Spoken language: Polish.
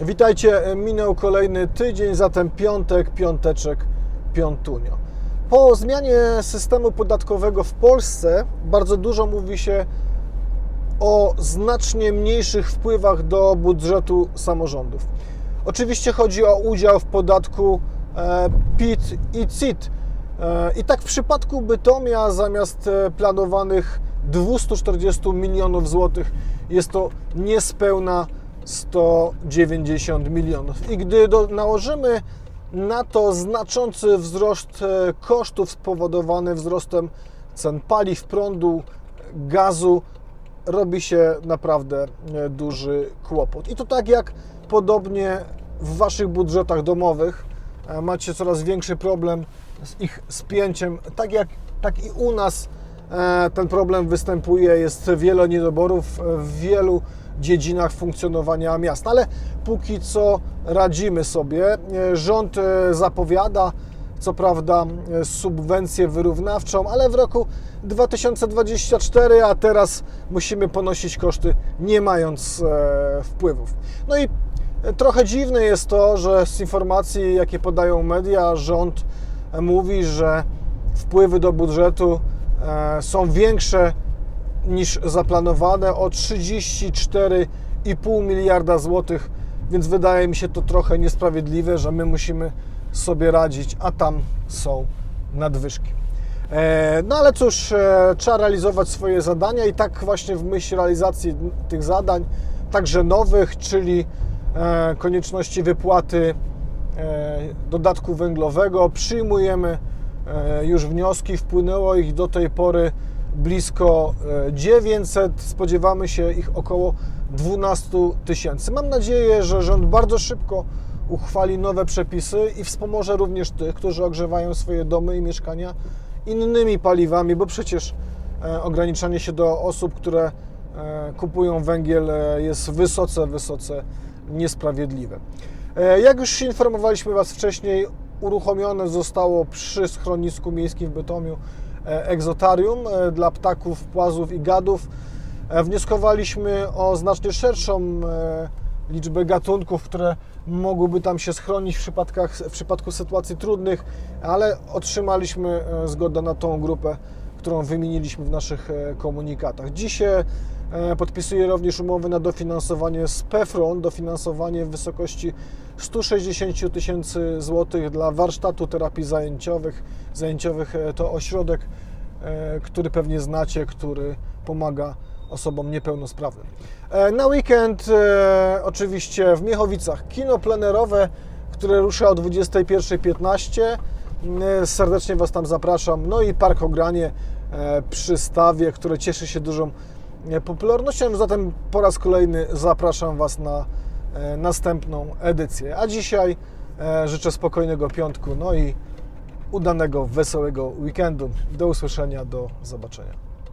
Witajcie, minął kolejny tydzień, zatem piątek, piąteczek, piątunio. Po zmianie systemu podatkowego w Polsce bardzo dużo mówi się o znacznie mniejszych wpływach do budżetu samorządów. Oczywiście chodzi o udział w podatku e, PIT i CIT. E, I tak w przypadku Bytomia zamiast e, planowanych 240 milionów złotych jest to niespełna 190 milionów. I gdy do, nałożymy na to znaczący wzrost e, kosztów spowodowany wzrostem cen paliw, prądu, gazu, robi się naprawdę e, duży kłopot. I to tak jak podobnie w Waszych budżetach domowych e, macie coraz większy problem z ich spięciem, tak jak tak i u nas ten problem występuje, jest wiele niedoborów w wielu dziedzinach funkcjonowania miasta, ale póki co radzimy sobie. E, Rząd e, zapowiada co prawda e, subwencję wyrównawczą, ale w roku 2024, a teraz musimy ponosić koszty nie mając e, wpływów. No i e, trochę dziwne jest to, że z informacji, jakie podają media, rząd e, mówi, że wpływy do budżetu e, są większe niż zaplanowane o 34,5 miliarda złotych, więc wydaje mi się to trochę niesprawiedliwe, że my musimy sobie radzić, a tam są nadwyżki. E, No ale cóż, e, trzeba realizować swoje zadania i tak właśnie w myśl realizacji tych zadań, także nowych, czyli e, konieczności wypłaty e, dodatku węglowego, przyjmujemy e, już wnioski, wpłynęło ich do tej pory blisko e, 900, spodziewamy się ich około 12 tysięcy. Mam nadzieję, że rząd bardzo szybko uchwali nowe przepisy i wspomoże również tych, którzy ogrzewają swoje domy i mieszkania innymi paliwami, bo przecież e, ograniczanie się do osób, które e, kupują węgiel e, jest wysoce, wysoce niesprawiedliwe. E, Jak już informowaliśmy Was wcześniej, uruchomione zostało przy schronisku miejskim w Bytomiu e, egzotarium e, dla ptaków, płazów i gadów. E, Wnioskowaliśmy o znacznie szerszą liczbę gatunków, które mogłyby tam się schronić w, przypadkach, w przypadku sytuacji trudnych, ale otrzymaliśmy zgodę na tą grupę, którą wymieniliśmy w naszych e, komunikatach. Dzisiaj e, podpisuję również umowy na dofinansowanie z PEFRON, dofinansowanie w wysokości 160 tysięcy złotych dla warsztatu terapii zajęciowych. Zajęciowych e, to ośrodek, który pewnie znacie, który pomaga osobom niepełnosprawnym. Na weekend oczywiście w Miechowicach kino plenerowe, które rusza o 21.15. E, Serdecznie Was tam zapraszam. No i Park Ogranie e, przy Stawie, które cieszy się dużą e, popularnością. Zatem po raz kolejny zapraszam Was na następną edycję. A dzisiaj życzę spokojnego piątku, no i udanego, wesołego weekendu. Do usłyszenia, do zobaczenia.